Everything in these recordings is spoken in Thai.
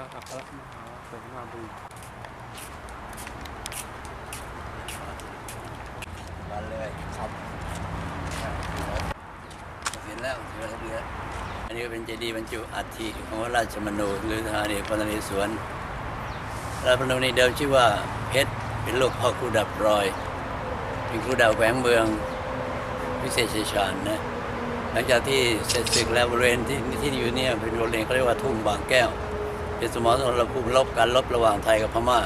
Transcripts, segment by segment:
อัครมหาเสนาบดีมาเลยครับเห็นแล้วเห็นแล้วเรืออันนี้เป็นเจดีย์บรรจุอัฐิของพระราชมนูหรือทหารเอกพระนเรศวรราชมนูนี้เดิมชื่อว่าเพชรเป็นลูกพ่อครูดับรอย เป็นครูดาวแขวงเมืองวิเศษชัยชาญนะหลังจากที่เสร็จศึกแล้วบริเวณที่ที่อยู่เนี่ยเป็นบริเวณเขาเรียกว่าทุ่งบางแก้ว เป็นสมรภูมิรบการรบระหว่างไทยกับพม่า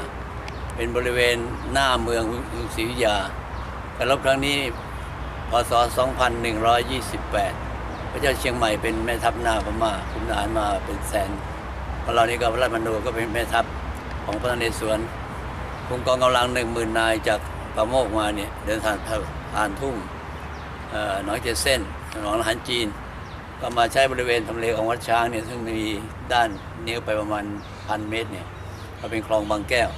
เป็นบริเวณหน้าเมืองกรุงศรีอยุธยาการรบครั้งนี้พศ 2128 พระเจ้าเชียงใหม่เป็นแม่ทัพหน้าพม่าคุมทหารมาเป็นแสนพอเรานี่ก็พระราชมนูก็เป็นแม่ทัพของพระนเรศวรคุมกองกำลังหนึ่งหมื่นนายจากปะโมกมาเนี่ยเดินทางผ่านทุ่งเอ่อหนองเจดเส้นหนองหันจีน ก็มาใช้บริเวณทำเลของวัดช้างเนี่ยซึ่งมีด้านนิ้วไปประมาณพันเมตรเนี่ยก็เป็นคลองบางแก้ว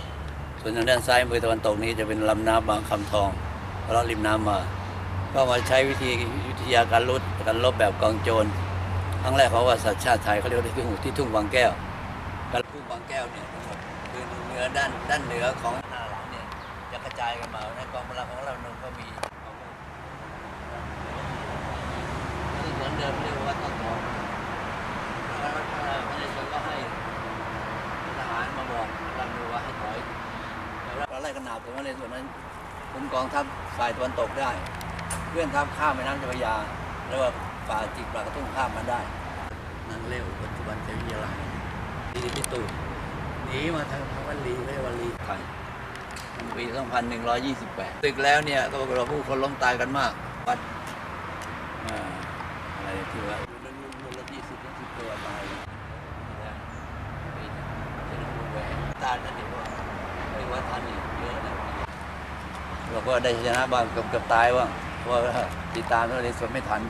ส่วนทางด้านซ้ายมือตะวันตกนี้จะเป็นลำน้ำบางคำทองเราริมน้ำมา ก็มาใช้วิธีวิทยาการลดการลบแบบกองโจรครั้งแรกของประวัติศาสัตร์ชาติไทยเขาเรียกว่าที่ทุ่งที่ทุ่งบางแก้วการทุ่งบางแก้วเนี่ยคือเหนือด้านด้านเหนือของหน้าหลังเนี่ยจะกระจายกันมาในกองกำลังของเรานงก็มีเอาลูกที่เหมือนเดิมเรียกว่าต้นทองแล้วพระนเรศวรก็ให้ทหารมาบอกรันดูว่าให้ถอย เราไล่ขนาบผมว่าในส่วนนั้นคุมกองทัพฝ่ายตะวันตกได้เคลื่อนทัพข้ามแม่น้ำเจ้าพระยา แล้วว่าป่าจิกปลากระทุ่งข้ามมาได้นางเลี้ยวปัจจุบันเทวิยาลัยดีพิตูหนีมาทางทางวันลีเรียกว่าลีไทยปี 2128 ตึกแล้วเนี่ยก็ปราผู้คนล้มตายกันมากวัดอะไรที่ว่ารุ่นละยี่สิบถึงสิบตัวตายตายนั่นเองว่า ไม่ว่าทันอีกเยอะนะเราก็ได้ชนะบ้างเกือบเกือบตายบ้างเพราะว่าติดตามเท่านี้ส่วนไม่ทัน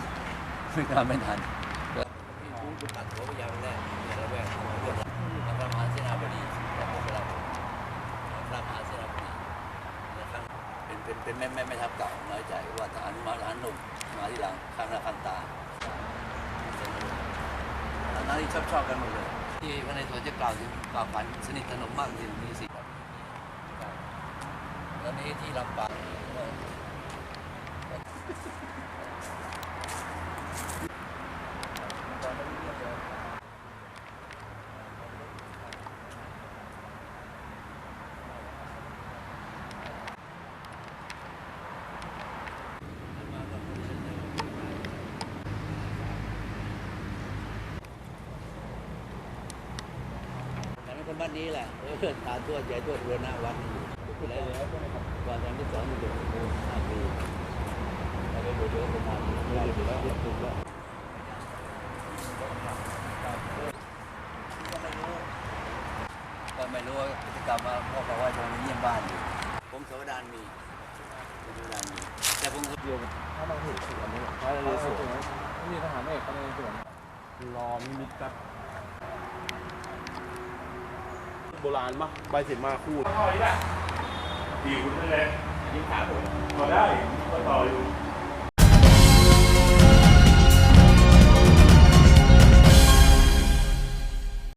ไม่ทำไม่ทันก็พี่รู้กูตัดหัวพยายามแน่เนี่ยระแวกเรื่องแล้วพระมหาเสนาบดีแล้วพวกเราพระมหาเสนาบดีนะครับเป็นเป็นเป็นแม่แม่แม่ทัพเก่าน้อยใจว่าทหารมาทหารหนุ่มมาที่หลังข้างหน้าข้างตาตอนนั้นที่ชอบชอบกันหมดเลยที่พระในตัวจะกล่าวถึงกล่าวฝันสนิทสนมมากจริงมีสิต อนนี้ที่ลำปางคนบ้านนี้แหละเออตาทวดยายทวดเรือหน้าวัด อยู่แล้วก่อนตอนที่สอนอยู่โอ้ห้าปีแล้วก็อยู่ด้วยกันมาได้อยู่แล้วถูกแล้วก็ไม่รู้ก็ไม่รู้ว่าพ่อบอกว่าจะมาเยี่ยมบ้านอยู่ผมโสดานมีโสดานมีแต่ผมเดียวถ้าเราเห็นส่วนนี้พระเรศวรนี่ทหารเอกพระนเรศวรรอมิมิตครับโบราณปะใบเสร็จมาคู่ ดีคุณนั่นแหละยิงขาผมพอได้ก็ต่ออยู่